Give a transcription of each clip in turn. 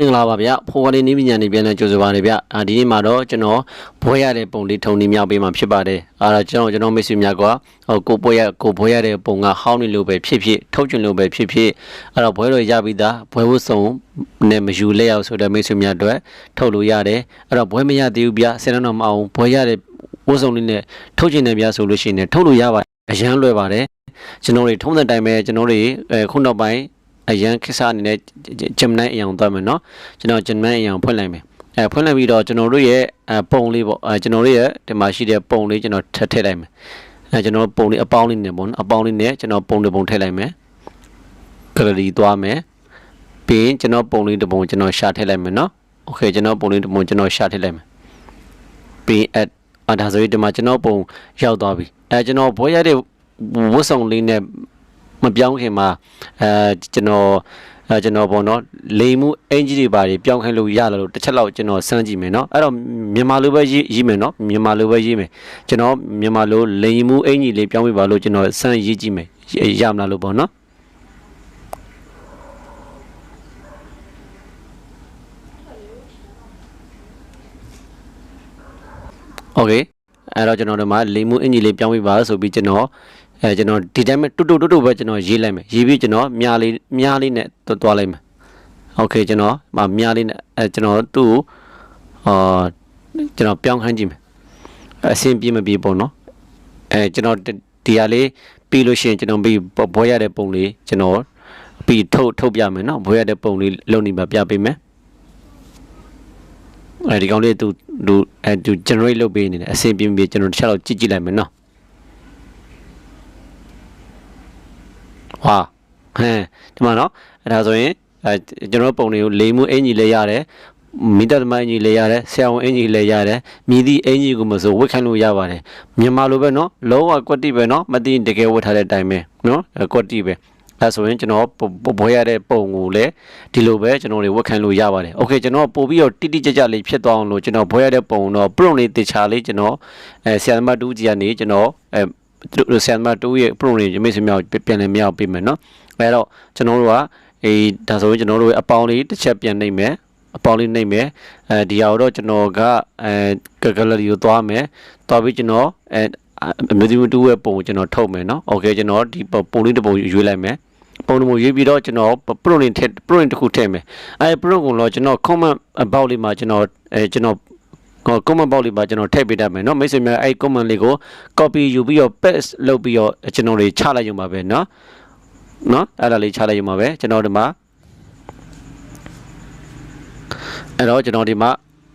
မင်္ဂလာပါဗျဖိုးဝါလေးနီးပညာနေပြန်လဲကြိုဆိုပါနေဗျအာဒီနေ့မှာတော့ကျွန်တော်ဘွဲရတဲ့ပုံလေးထုံနေမြောက်ပေးမှာဖြစ်ပါတယ်အာဒါကျွန်တော်ကျွန်တော်မိတ်ဆွေများကဟိုကိုဘွဲရကိုဘွဲရတဲ့ပုံကဟောင်းနေလို့ပဲဖြစ်ဖြစ်ထုတ်ချင်လို့ပဲဖြစ်ဖြစ်အဲ့တော့ဘွဲတော့ရပြီးသားဘွဲဝတ်စုံနဲ့မယူလက်ရောက်ဆိုတဲ့မိတ်ဆွေများအတွက်ထုတ်လို့ရတယ်အဲ့တော့ဘွဲမရသေးဘူးဗျဆယ်တော့မအောင်ဘွဲရတဲ့ဝတ်စုံလေးနဲ့ထုတ်ချင်တယ်ဗျဆိုလို့ရှိရင်ထုတ်လို့ရပါတယ်အရန်လွယ်ပါတယ်ကျွန်တော်တွေထုံးတဲ့တိုင်ပဲကျွန်တော်တွေအဲခုနောက်ပိုင်း အရန်ခစ်စားအနေနဲ့ဂျမ်နိုင်အယောင်သွားမယ်เนาะကျွန်တော်ဂျမ်နိုင်အယောင်ဖွင့်လိုက်မယ်အဲဖွင့်လိုက်ပြီးတော့ကျွန်တော်တို့ရဲ့အပုံလေးပေါ့အဲကျွန်တော်တို့ရဲ့ဒီမှာရှိတဲ့ပုံလေးကျွန်တော်ထည့်ထည့်လိုက်မယ်အဲကျွန်တော်ပုံလေးအပေါင်းလေးနဲ့ပေါ့နော်အပေါင်းလေးနဲ့ကျွန်တော်ပုံတစ်ပုံထည့်လိုက်မယ်ကလရီသွားမယ်ပြီးရင်ကျွန်တော်ပုံလေးတစ်ပုံကျွန်တော်ရှာထည့်လိုက်မယ်เนาะโอเคကျွန်တော်ပုံလေးတစ်ပုံကျွန်တော်ရှာထည့်လိုက်မယ်ပြီးအဲ့အဒါဆိုရင်ဒီမှာကျွန်တော်ပုံရောက်သွားပြီအဲကျွန်တော်ဘွဲရတဲ့ဝတ်စုံလေးနဲ့ မပြောင်းခင်မှာအဲကျွန်တော်အဲကျွန်တော်ပေါ့နော်လိမ်မှုအင်ဂျီတွေပါတွေပြောင်းခိုင်းလို့ရလာလို့တစ်ချက်လောက်ကျွန်တော်စမ်းကြည့်မယ်နော်အဲ့တော့မြန်မာလိုပဲရေးရေးမယ်နော်မြန်မာလိုပဲရေးမယ်ကျွန်တော်မြန်မာလိုလိမ်မှုအင်ဂျီလေးပြောင်းပြပါလို့ကျွန်တော်စမ်းရေးကြည့်မယ်ရမလားလို့ပေါ့နော်โอเคအဲ့တော့ကျွန်တော်တို့မှာလိမ်မှုအင်ဂျီလေးပြောင်းပြပါဆိုပြီးကျွန်တော် အဲကျွန်တော်ဒီတိုင်းပဲတူတူတူတူပဲကျွန်တော်ရေးလိုက်မယ်ရေးပြီးကျွန်တော်မြားလေးမြားလေးနဲ့တွားလိုက်မယ်โอเคကျွန်တော်မမြားလေးနဲ့အဲကျွန်တော်သူ့အာကျွန်တော်ပြောင်းခိုင်းကြည့်မယ်အဆင်ပြေမပြေပေါ့နော်အဲကျွန်တော်ဒီဟာလေးပြီးလို့ရှိရင်ကျွန်တော်ပြီးဘွဲရတဲ့ပုံလေးကျွန်တော်ပြီးထုတ်ထုတ်ပြမယ်နော်ဘွဲရတဲ့ပုံလေးလုံနေမှာပြပေးမယ်အဲဒီကောင်လေးသူသူအဲသူ generate လုပ်ပေးနေတယ်အဆင်ပြေမပြေကျွန်တော်တစ်ချက်တော့ကြည့်ကြည့်လိုက်မယ်နော် ဟာဟမ်ဒီမှာနော်အဲဒါဆိုရင်အဲကျွန်တော်ပုံတွေကိုလိမ်မှုအင်ကြီးလည်းရတယ်မိတ္တသမအင်ကြီးလည်းရတယ်ဆရာဝန်အင်ကြီးလည်းရတယ်မြည်သည့်အင်ကြီးကိုမဆိုဝတ်ခိုင်းလို့ရပါတယ်မြန်မာလိုပဲနော်လုံးဝကွက်တိပဲနော်မသိရင်တကယ်ဝတ်ထားတဲ့အတိုင်းပဲနော်ကွက်တိပဲအဲဆိုရင်ကျွန်တော်ဘွဲရတဲ့ပုံကိုလည်းဒီလိုပဲကျွန်တော်တွေဝတ်ခံလို့ရပါတယ်။ Okay ကျွန်တော်ပို့ပြီးတော့တိတိကျကျလေးဖြစ်သွားအောင်လို့ကျွန်တော်ဘွဲရတဲ့ပုံတော့ prompt လေးတေချာလေးကျွန်တော်အဲဆရာသမားတူကြီးကနေကျွန်တော်အဲ သူတို့ဆန်မတိုးရဲ့ pro တွေမိတ်ဆွေများပြန်လည်မြောက်ပေးမယ်နော်အဲတော့ကျွန်တော်တို့ကအေးဒါဆိုရင်ကျွန်တော်တို့ရဲ့အပေါင်းလေးတစ်ချက်ပြန်နှိမ့်မယ်အပေါင်းလေးနှိမ့်မယ်အဲဒီဟာတော့ကျွန်တော်ကအဲဂယ်လရီကိုသွားမယ်သွားပြီးကျွန်တော်အဲအမျိုးသမီးတူရဲ့ပုံကိုကျွန်တော်ထုတ်မယ်နော်โอเคကျွန်တော်ဒီပုံလေးတစ်ပုံရွေးလိုက်မယ်ပုံတစ်ပုံရွေးပြီးတော့ကျွန်တော် print ထည့် print တစ်ခုထည့်မယ်အဲ print ကိုတော့ကျွန်တော် comment about လေးမှာကျွန်တော်အဲကျွန်တော်ဟော comment box လေးပါကျွန်တော်ထည့်ပေးတတ်မယ်เนาะမိတ်ဆွေများအဲ့ comment လေးကို copy ယူပြီးတော့ paste လုပ်ပြီးတော့ကျွန်တော်တွေချလိုက်ရုံပါပဲเนาะเนาะအဲ့ဒါလေးချလိုက်ရုံပါပဲကျွန်တော်ဒီမှာအဲ့တော့ကျွန်တော်ဒီမှာ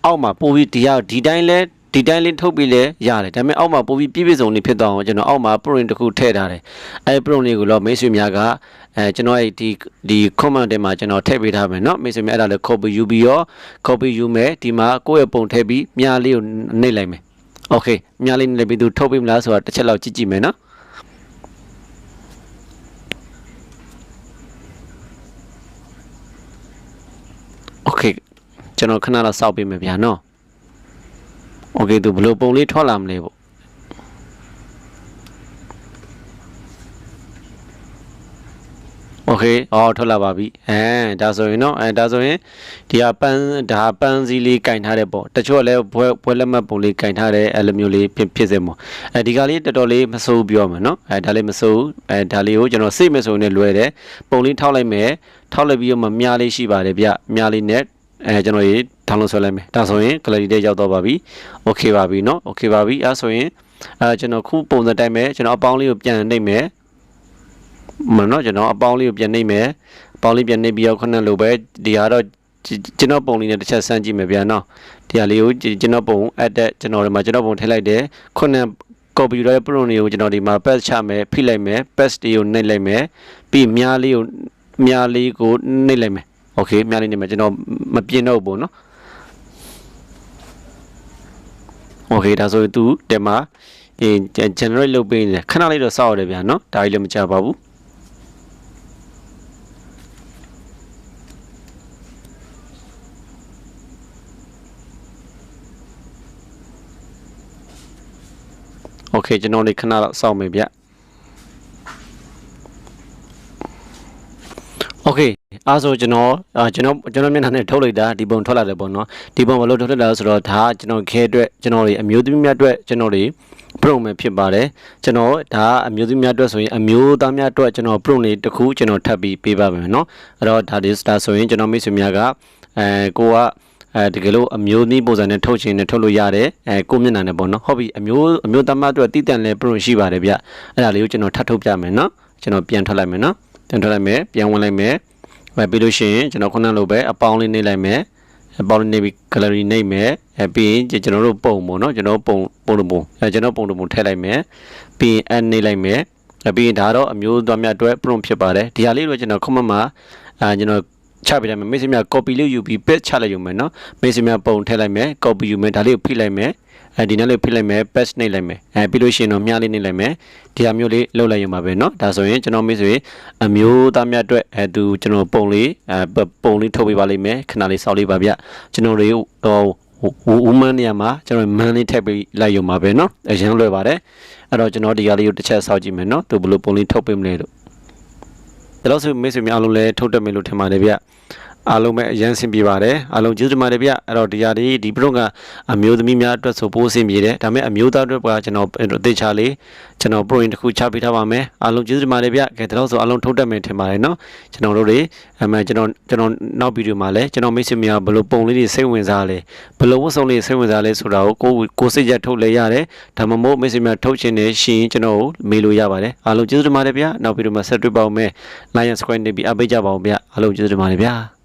အောက်မှာပို့ပြီးဒီကဒီတိုင်းလဲ ဒီတိုင်းလေးထုတ်ပြီးလဲရတယ်ဒါပေမဲ့အောက်မှာပို့ပြီးပြည့်ပြည့်စုံနေဖြစ်သွားအောင်ကျွန်တော်အောက်မှာ print တစ်ခုထည့်ထားတယ်အဲ print လေးကိုတော့မိတ်ဆွေများကအဲကျွန်တော်အဲ့ဒီဒီ comment ထဲမှာကျွန်တော်ထည့်ပေးထားမယ်เนาะမိတ်ဆွေများအဲ့ဒါလည်း copy ယူပြီးရော copy ယူမယ်ဒီမှာကိုယ့်ရဲ့ပုံထည့်ပြီးမြားလေးကိုနှိပ်လိုက်မယ်โอเคမြားလေးနှိပ်ပြီးသူထုတ်ပေးမလားဆိုတာတစ်ချက်လောက်ကြည့်ကြည့်မယ်เนาะโอเคကျွန်တော်ခဏတော့စောက်ပေးမယ်ဗျာเนาะ โอเคသူဘယ်လိုပုံလေးထွက်လာမလဲပေါ့โอเคအော်ထွက်လာပါပြီအဲဒါဆိုရင်တော့အဲဒါဆိုရင်ဒီဟာပန်းဒါပန်းစည်းလေးကင်ထားတဲ့ပေါ့တချို့လည်းဘွဲဘွဲလက်မှတ်ပုံလေးကင်ထားတဲ့အဲ့လိုမျိုးလေးဖြစ်ဖြစ်စေမို့အဲဒီကလေးတော်တော်လေးမစိုးပြောမှာနော်အဲဒါလေးမစိုးအဲဒါလေးကိုကျွန်တော်စိတ်မစိုးနဲ့လွယ်တယ်ပုံလေးထောက်လိုက်မယ်ထောက်လိုက်ပြီးတော့မှမြားလေးရှိပါတယ်ဗျမြားလေးနဲ့အဲကျွန်တော်ရေ ထောင်းလို့ဆွဲလိုက်မယ်ဒါဆိုရင် clarity တဲ့ရောက်တော့ပါပြီ okay ပါပြီเนาะ okay ပါပြီအဲဆိုရင်အဲကျွန်တော်ခုပုံစံတိုင်းပဲကျွန်တော်အပေါင်းလေးကိုပြန်နှိပ်မယ်မနော်ကျွန်တော်အပေါင်းလေးကိုပြန်နှိပ်မယ်အပေါင်းလေးပြန်နှိပ်ပြီးတော့ခုနလိုပဲဒီဟာတော့ကျွန်တော်ပုံလေးနဲ့တစ်ချက်စမ်းကြည့်မယ်ဗျာနော်ဒီဟာလေးကိုကျွန်တော်ပုံ add ကျွန်တော်ဒီမှာကျွန်တော်ပုံထည့်လိုက်တယ်ခုန computer ရဲ့ prompt တွေကိုကျွန်တော်ဒီမှာ paste ချမယ်ဖိလိုက်မယ် paste တွေကိုနှိပ်လိုက်မယ်ပြီးမြားလေးကိုမြားလေးကိုနှိပ်လိုက်မယ်โอเคမြားလေးနှိပ်မယ်ကျွန်တော်မပြင်းတော့ဘူးနော် โอเคဒါဆိုရင် तू တက်မှာအင်း generate လုပ်ပေးနေတယ်ခဏလေးတော့စောက်ရတယ်ဗျာနော်ဒါကြီးလည်းမကြပါဘူးโอเคကျွန်တော်လေးခဏတော့စောင့်မယ်ဗျ အားဆိုကျွန်တော်အာကျွန်တော်ကျွန်တော်မျက်နှာနဲ့ထုတ်လိုက်တာဒီပုံထွက်လာတယ်ပေါ့နော်ဒီပုံဘယ်လိုထုတ်လိုက်လဲဆိုတော့ဒါကကျွန်တော်ခဲအတွက်ကျွန်တော်တွေအမျိုးသမီးများအတွက်ကျွန်တော်တွေ pro မယ်ဖြစ်ပါတယ်ကျွန်တော်ဒါကအမျိုးသမီးများအတွက်ဆိုရင်အမျိုးသားများအတွက်ကျွန်တော် pro နေတစ်ခုကျွန်တော်ထပ်ပြီးပေးပါမယ်เนาะအဲ့တော့ဒါဒီစတာဆိုရင်ကျွန်တော်မိတ်ဆွေများကအဲကိုကအဲတကယ်လို့အမျိုးသမီးပုံစံနဲ့ထုတ်ချင်နဲ့ထုတ်လို့ရတယ်အဲကိုမျက်နှာနဲ့ပေါ့နော်ဟုတ်ပြီအမျိုးအမျိုးသားများအတွက်တည်တံ့လဲ pro ရှိပါတယ်ဗျအဲ့ဒါလေးကိုကျွန်တော်ထပ်ထုတ်ပြမယ်เนาะကျွန်တော်ပြန်ထွက်လိုက်မယ်เนาะပြန်ထွက်လိုက်မယ်ပြန်ဝင်လိုက်မယ် အဲပြီးလို့ရှိရင်ကျွန်တော်ခုနလိုပဲအပေါင်းလေးနှိပ်လိုက်မယ်အပေါင်းလေးနှိပ်ပြီး gallery နှိပ်မယ်အဲပြီးရင်ကျွန်တော်တို့ပုံပေါ့နော်ကျွန်တော်ပုံပုံလိုပုံအဲကျွန်တော်ပုံလိုပုံထည့်လိုက်မယ်ပြီးရင် add နှိပ်လိုက်မယ်အပြင်ဒါတော့အမျိုးသားများအတွက် prompt ဖြစ်ပါတယ်ဒီဟာလေးတော့ကျွန်တော် comment မှာအာကျွန်တော်ချပေးလိုက်မယ်မိတ်ဆွေများ copy လေးယူပြီး paste ချလိုက်ယူမယ်နော်မိတ်ဆွေများပုံထည့်လိုက်မယ် copy ယူမယ်ဒါလေးကိုဖိလိုက်မယ် အဲဒီနောက်လေးဖိလိုက်မယ် paste နှိပ်လိုက်မယ်အဲပြီးလို့ရှိရင်တော့မြားလေးနှိပ်လိုက်မယ်ဒီဟာမျိုးလေးလုပ်လိုက်ရုံပါပဲเนาะဒါဆိုရင်ကျွန်တော်မိတ်ဆွေအမျိုးသားများအတွက်အဲသူကျွန်တော်ပုံလေးအဲပုံလေးထုတ်ပေးပါလိမ့်မယ်ခဏလေးစောက်လေးပါဗျကျွန်တော်တွေဟို ဝူမန်နေရာမှာကျွန်တော်မန်လေးထည့်ပေးလိုက်ရုံပါပဲเนาะအရင်လွယ်ပါတယ်အဲ့တော့ကျွန်တော်ဒီဟာလေးကိုတစ်ချက်စောက်ကြည့်မယ်เนาะသူဘယ်လိုပုံလေးထုတ်ပေးမလဲလို့ဒါလို့ဆိုမိတ်ဆွေများအားလုံးလည်းထုတ်တက်မယ်လို့ထင်ပါတယ်ဗျ အားလုံးပဲအရင်ဆင်ပြေပါတယ်အားလုံးကျေးဇူးတင်ပါတယ်ဗျအဲ့တော့ဒီဟာဒီဒီ program ကအမျိုးသမီးများအတွက်ဆိုပိုးဆင်ပြေတယ်ဒါပေမဲ့အမျိုးသားအတွက်ကကျွန်တော်အသေးချာလေးကျွန်တော် program တစ်ခုချပေးထားပါမယ်အားလုံးကျေးဇူးတင်ပါတယ်ဗျကဲဒါတော့ဆိုအားလုံးထုတ်တက်မယ်ထင်ပါတယ်နော်ကျွန်တော်တို့တွေအမှန်ကျွန်တော်ကျွန်တော်နောက်ဗီဒီယိုမှာလည်းကျွန်တော်မိတ်ဆွေများဘယ်လိုပုံလေးတွေစိတ်ဝင်စားလဲဘယ်လိုဝတ်စုံလေးစိတ်ဝင်စားလဲဆိုတာကိုကိုကိုစိတ်ရထုတ်လဲရတယ်ဒါမှမဟုတ်မိတ်ဆွေများထုတ်ခြင်းနဲ့ရှင်ကျွန်တော်ကိုမေးလို့ရပါတယ်အားလုံးကျေးဇူးတင်ပါတယ်ဗျနောက်ဗီဒီယိုမှာဆက်တွေ့ပါဦးမယ် Lion Square နေပြီးအပိတ်ကြပါဦးဗျအားလုံးကျေးဇူးတင်ပါတယ်ဗျ